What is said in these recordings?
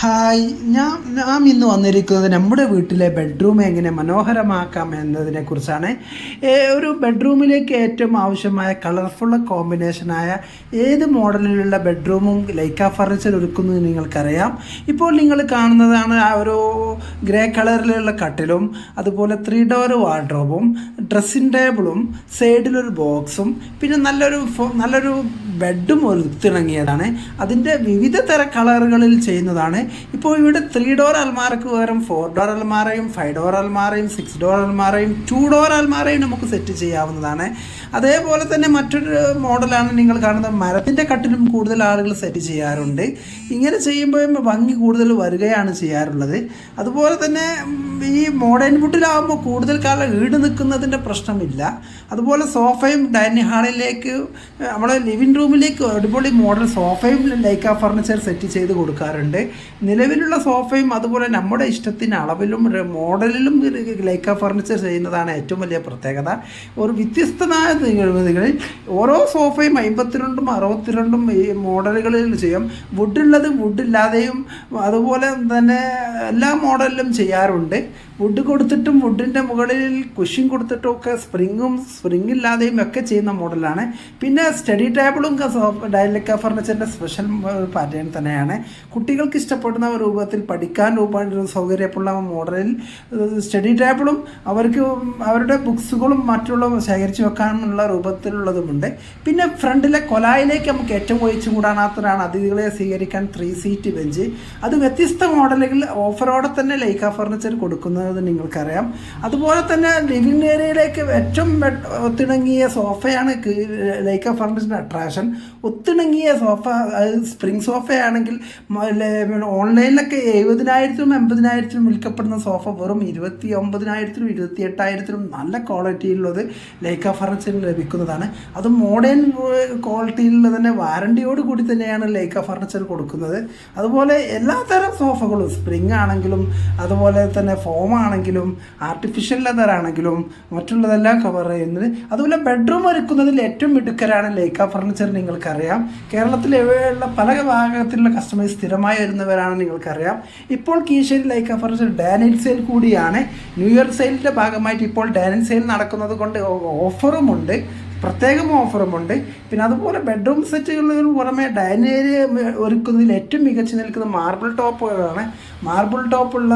Hi ഞാൻ നാം ഇന്ന് വന്നിരിക്കുന്നത് നമ്മുടെ വീട്ടിലെ ബെഡ്റൂം എങ്ങനെ മനോഹരമാക്കാം എന്നതിനെക്കുറിച്ചാണ് ഒരു ബെഡ്റൂമിലേക്ക് ഏറ്റവും ആവശ്യമായ കളർഫുൾ കോമ്പിനേഷനായ ഏത് മോഡലിലുള്ള ബെഡ്റൂമും ലൈക്ക ഫർണിച്ചർ ഒരുക്കുന്നത് നിങ്ങൾക്കറിയാം. ഇപ്പോൾ നിങ്ങൾ കാണുന്നതാണ് ആ ഒരു ഗ്രേ കളറിലുള്ള കട്ടിലും അതുപോലെ ത്രീ ഡോർ വാർഡ്രോബും ഡ്രസ്സിംഗ് ടേബിളും സൈഡിലൊരു ബോക്സും പിന്നെ നല്ലൊരു നല്ലൊരു ബെഡും ഒരുത്തിണങ്ങിയതാണ്. അതിന്റെ വിവിധ തര കളറുകളിൽ ചെയ്യുന്നതാണ് ഇപ്പോൾ ഇവിടെ ത്രീ ഡോർ അൽമാരക്ക് പകരം ഫോർ ഡോർ അൽമാരയും ഫൈവ് ഡോർ അൽമാരയും സിക്സ് ഡോർ അൽമാരയും ടു ഡോർ അൽമാരയും നമുക്ക് സെറ്റ് ചെയ്യാവുന്നതാണ്. അതേപോലെ തന്നെ മറ്റൊരു മോഡലാണ് നിങ്ങൾ കാണുന്നത്. മരത്തിന്റെ കട്ടിലും കൂടുതൽ ആളുകൾ സെറ്റ് ചെയ്യാറുണ്ട്. ഇങ്ങനെ ചെയ്യുമ്പോൾ ഭംഗി കൂടുതൽ വരികയാണ് ചെയ്യാറുള്ളത്. അതുപോലെ തന്നെ ഈ മോഡേൺ വുഡിലാകുമ്പോൾ കൂടുതൽ കാലം ഈട് നിൽക്കുന്നതിന്റെ പ്രശ്നമില്ല. അതുപോലെ സോഫയും ഡൈനിങ് ഹാളിലേക്ക് നമ്മളെ ലിവിങ് റൂമിലേക്ക് അടിപൊളി മോഡൽ സോഫയും ലൈക്ക ഫർണിച്ചർ സെറ്റ് ചെയ്ത് കൊടുക്കാറുണ്ട്. നിലവിലുള്ള സോഫയും അതുപോലെ നമ്മുടെ ഇഷ്ടത്തിന് അളവിലും മോഡലിലും ലൈക്ക ഫർണിച്ചർ ചെയ്യുന്നതാണ് ഏറ്റവും വലിയ പ്രത്യേകത. ഒരു വ്യത്യസ്തമായ നിഗളിൽ ഓരോ സോഫയും അമ്പത്തിരണ്ടും അറുപത്തിരണ്ടും ഈ മോഡലുകളിൽ ചെയ്യും. വുഡുള്ളത് വുഡില്ലാതെയും അതുപോലെ തന്നെ എല്ലാ മോഡലിലും ചെയ്യാറുണ്ട്. വുഡ് കൊടുത്തിട്ടും വുഡിന്റെ മുകളിൽ കുഷിൻ കൊടുത്തിട്ടും ഒക്കെ സ്പ്രിങ്ങും സ്പ്രിങ് ഇല്ലാതെയും ഒക്കെ ചെയ്യുന്ന മോഡലാണ്. പിന്നെ സ്റ്റഡി ടേബിളും ഡയലക്ക ഫർണിച്ചറിന്റെ സ്പെഷ്യൽ പാറ്റേൺ തന്നെയാണ്. കുട്ടികൾക്ക് ഇഷ്ടപ്പെടുന്ന രൂപത്തിൽ പഠിക്കാൻ രൂപ സൗകര്യമുള്ള മോഡലിൽ സ്റ്റഡി ടേബിളും അവർക്ക് അവരുടെ ബുക്സുകളും മറ്റുള്ള ശേഖരിച്ചു വെക്കാനുള്ള രൂപത്തിലുള്ളതുമുണ്ട്. പിന്നെ ഫ്രണ്ടിലെ കൊലായിലേക്ക് നമുക്ക് ഏറ്റവും ഒഴിച്ചു കൂടാനാത്തതാണ് അതിഥികളെ സ്വീകരിക്കാൻ ത്രീ സീറ്റ് ബെഞ്ച്. അത് വ്യത്യസ്ത മോഡലുകളിൽ ഓഫറോടെ തന്നെ ലൈക്ക ഫർണിച്ചർ കൊടുക്കുന്നത് നിങ്ങൾക്കറിയാം. അതുപോലെ തന്നെ ലിവിങ് ഏരിയയിലേക്ക് ഏറ്റവും ഒത്തിണങ്ങിയ സോഫയാണ് ലൈക്ക ഫർണിച്ചറിന്റെ അട്രാക്ഷൻ ഒത്തിണങ്ങിയ സോഫ സ്പ്രിംഗ് സോഫയാണെങ്കിൽ ഓൺലൈനിലൊക്കെ എഴുപതിനായിരത്തിനും എൺപതിനായിരത്തിനും വിൽക്കപ്പെടുന്ന സോഫ വെറും ഇരുപത്തി ഒമ്പതിനായിരത്തിനും ഇരുപത്തി എട്ടായിരത്തിനും നല്ല ക്വാളിറ്റിയിലുള്ളത് ലൈക്ക ഫർണിച്ചറിൽ ലഭിക്കുന്നതാണ്. അത് മോഡേൺ ക്വാളിറ്റിയിലുള്ള തന്നെ വാറണ്ടിയോട് കൂടി തന്നെയാണ് ലൈക്ക ഫർണിച്ചർ കൊടുക്കുന്നത്. അതുപോലെ എല്ലാത്തരം തരം സോഫകളും സ്പ്രിംഗ് ആണെങ്കിലും അതുപോലെ തന്നെ ഫോം ആണെങ്കിലും ആർട്ടിഫിഷ്യൽ ലെതർ ആണെങ്കിലും മറ്റുള്ളതെല്ലാം കവർ ചെയ്യുന്നത്. അതുപോലെ ബെഡ്റൂം ഒരുക്കുന്നതിൽ ഏറ്റവും മിടുക്കരാണ് ലൈക്ക ഫർണിച്ചർ നിങ്ങൾക്കറിയാം. കേരളത്തിലെ എവിടെയുള്ള പല ഭാഗത്തിലുള്ള കസ്റ്റമേഴ്സ് സ്ഥിരമായി വരുന്നവരാണ് നിങ്ങൾക്കറിയാം. ഇപ്പോൾ കീശേരി ലൈക്ക ഫർണിച്ചർ ഡാനിൽ സെയിൽ കൂടിയാണ്. ന്യൂ ഇയർ സെയിലിന്റെ ഭാഗമായിട്ട് ഇപ്പോൾ ഡാനിൽ സെയിൽ നടക്കുന്നത് കൊണ്ട് ഓഫറുമുണ്ട് പ്രത്യേകം ഓഫറുമുണ്ട് പിന്നെ അതുപോലെ ബെഡ്റൂം സെറ്റുകളിൽ പുറമെ ഡൈനിങ് ഏരിയ ഒരുക്കുന്നതിൽ ഏറ്റവും മികച്ചു നിൽക്കുന്ന മാർബിൾ ടോപ്പുകളാണ് മാർബിൾ ടോപ്പുള്ള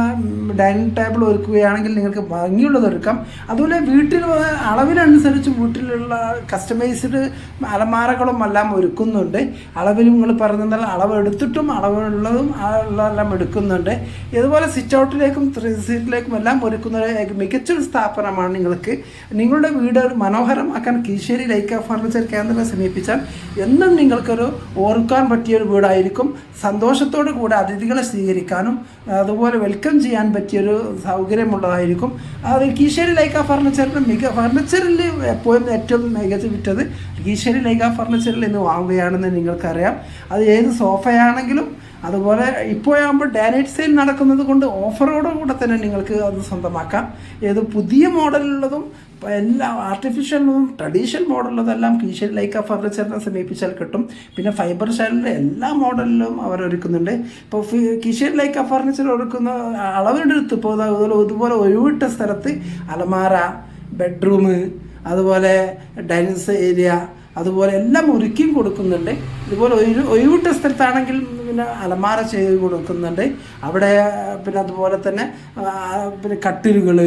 ഡൈനിങ് ടേബിൾ ഒരുക്കുകയാണെങ്കിൽ നിങ്ങൾക്ക് ഭംഗിയുള്ളത് ഒരുക്കാം. അതുപോലെ വീട്ടിൽ അളവിനനുസരിച്ച് വീട്ടിലുള്ള കസ്റ്റമൈസ്ഡ് അലമാരകളും എല്ലാം ഒരുക്കുന്നുണ്ട്. അളവിൽ നിങ്ങൾ പറഞ്ഞാൽ അളവ് എടുത്തിട്ടും അളവുള്ളതും എല്ലാം എടുക്കുന്നുണ്ട്. ഇതുപോലെ സിറ്റ് ഔട്ടിലേക്കും ത്രീ സീറ്റിലേക്കും എല്ലാം ഒരുക്കുന്ന ഒരു മികച്ചൊരു സ്ഥാപനമാണ് നിങ്ങൾക്ക്. നിങ്ങളുടെ വീട് മനോഹരമാക്കാൻ കീശ്ശേരി ലൈക്ക ഫർണിച്ചർ കേന്ദ്രം സമീപിച്ചാൽ എന്നും നിങ്ങൾക്കൊരു ഓർക്കാൻ പറ്റിയ ഒരു വീടായിരിക്കും. സന്തോഷത്തോടു കൂടെ അതിഥികളെ സ്വീകരിക്കാനും അതുപോലെ വെൽക്കം ചെയ്യാൻ പറ്റിയൊരു സൗകര്യമുള്ളതായിരിക്കും. അത് കീശേരി ലൈക്ക ഫർണിച്ചറിന് മിക ഫർണിച്ചറിൽ എപ്പോഴും ഏറ്റവും മികച്ച വിറ്റത് കീശേരി ലൈക്ക ഫർണിച്ചറിൽ ഇന്ന് വാങ്ങുകയാണെന്ന് നിങ്ങൾക്കറിയാം. അത് ഏത് സോഫയാണെങ്കിലും അതുപോലെ ഇപ്പോഴാകുമ്പോൾ ഡയറക്റ്റ് സെയിൽ നടക്കുന്നത് കൊണ്ട് ഓഫറോടുകൂടെ തന്നെ നിങ്ങൾക്ക് അത് സ്വന്തമാക്കാം. ഏത് പുതിയ മോഡലുള്ളതും എല്ലാം ആർട്ടിഫിഷ്യലും ട്രഡീഷണൽ മോഡലുള്ളതെല്ലാം കീശേരി ലൈക്ക ഫർണിച്ചറിനെ സമീപിച്ചാൽ കിട്ടും. പിന്നെ ഫൈബർ ഷൈലിന്റെ എല്ലാ മോഡലിലും അവർ ഒരുക്കുന്നുണ്ട്. ഇപ്പോൾ കീശേരി ലൈക്ക ഫർണിച്ചർ ഒരുക്കുന്ന അളവിനെടുത്ത് ഇപ്പോൾ അതുപോലെ ഇതുപോലെ ഒഴിവിട്ട സ്ഥലത്ത് അലമാര ബെഡ്റൂം അതുപോലെ ഡൈനിങ്സ് ഏരിയ അതുപോലെ എല്ലാം ഒരുക്കിയും കൊടുക്കുന്നുണ്ട്. ഇതുപോലെ ഒഴിവിട്ട സ്ഥലത്താണെങ്കിൽ പിന്നെ അലമാര ചെയ്ത് കൊടുക്കുന്നുണ്ട്. അവിടെ പിന്നെ അതുപോലെ തന്നെ പിന്നെ കട്ടിലുകൾ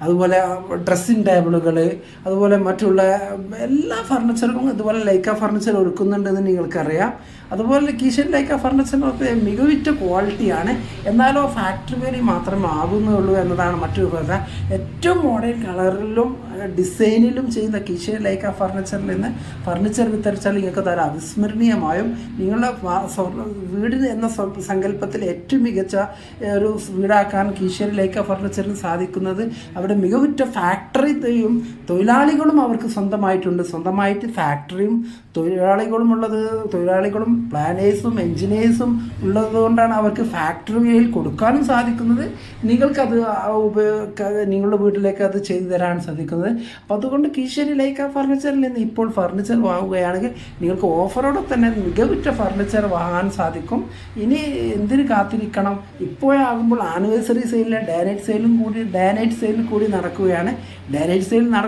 അതുപോലെ ഡ്രസ്സിങ് ടേബിളുകൾ അതുപോലെ മറ്റുള്ള എല്ലാ ഫർണിച്ചറും അതുപോലെ ലൈക്ക ഫർണിച്ചർ ഒരുക്കുന്നുണ്ടെന്ന് നിങ്ങൾക്കറിയാം. അതുപോലെ കിച്ചൺ ലൈക്ക ഫർണിച്ചറിനൊക്കെ മികവിറ്റ ക്വാളിറ്റിയാണ് എന്നാലോ ഫാക്ടറി വരി മാത്രമേ ആകുന്നുള്ളൂ എന്നതാണ് മറ്റൊരു കഥ ഏറ്റവും മോഡേൺ കളറിലും ഡിസൈനിലും ചെയ്യുന്ന കിച്ചൺ ലൈക്ക ഫർണിച്ചറിൽ നിന്ന് ഫർണിച്ചർ വിത്തരിച്ചാൽ നിങ്ങൾക്ക് തരാം അവിസ്മരണീയമായും നിങ്ങളുടെ വാ- സ്വർണ വീട് എന്ന സങ്കല്പത്തിൽ ഏറ്റവും മികച്ച ഒരു വീടാക്കാൻ കീശ്വരിലേക്ക് ഫർണിച്ചറിന് സാധിക്കുന്നത് അവിടെ മികവുറ്റ ഫാക്ടറിയും തൊഴിലാളികളും അവർക്ക് സ്വന്തമായിട്ടുണ്ട്. സ്വന്തമായിട്ട് ഫാക്ടറിയും തൊഴിലാളികളും ഉള്ളത് തൊഴിലാളികളും പ്ലാനേഴ്സും എൻജിനീയേഴ്സും ഉള്ളതുകൊണ്ടാണ് അവർക്ക് ഫാക്ടറിയിൽ കൊടുക്കാനും സാധിക്കുന്നത്. നിങ്ങൾക്കത് നിങ്ങളുടെ വീട്ടിലേക്ക് അത് ചെയ്തു തരാൻ സാധിക്കുന്നത്. അപ്പോൾ അതുകൊണ്ട് കീശേരി ലൈക്ക ഫർണിച്ചറിൽ നിന്ന് ഇപ്പോൾ ഫർണിച്ചർ വാങ്ങുകയാണെങ്കിൽ നിങ്ങൾക്ക് ഓഫറോടെ തന്നെ മികവുറ്റ ഫർണിച്ചർ വാങ്ങാൻ സാധിക്കും. ഇനി എന്തിന് കാത്തിരിക്കണം? ഇപ്പോഴാകുമ്പോൾ ആനിവേഴ്സറി സെയിലിലെ ഡയനൈറ്റ് സെയിലും കൂടി ഡയനൈറ്റ് സെയിലും കൂടി നടക്കുകയാണ്. ഡയനൈറ്റ് സെയിൽ നട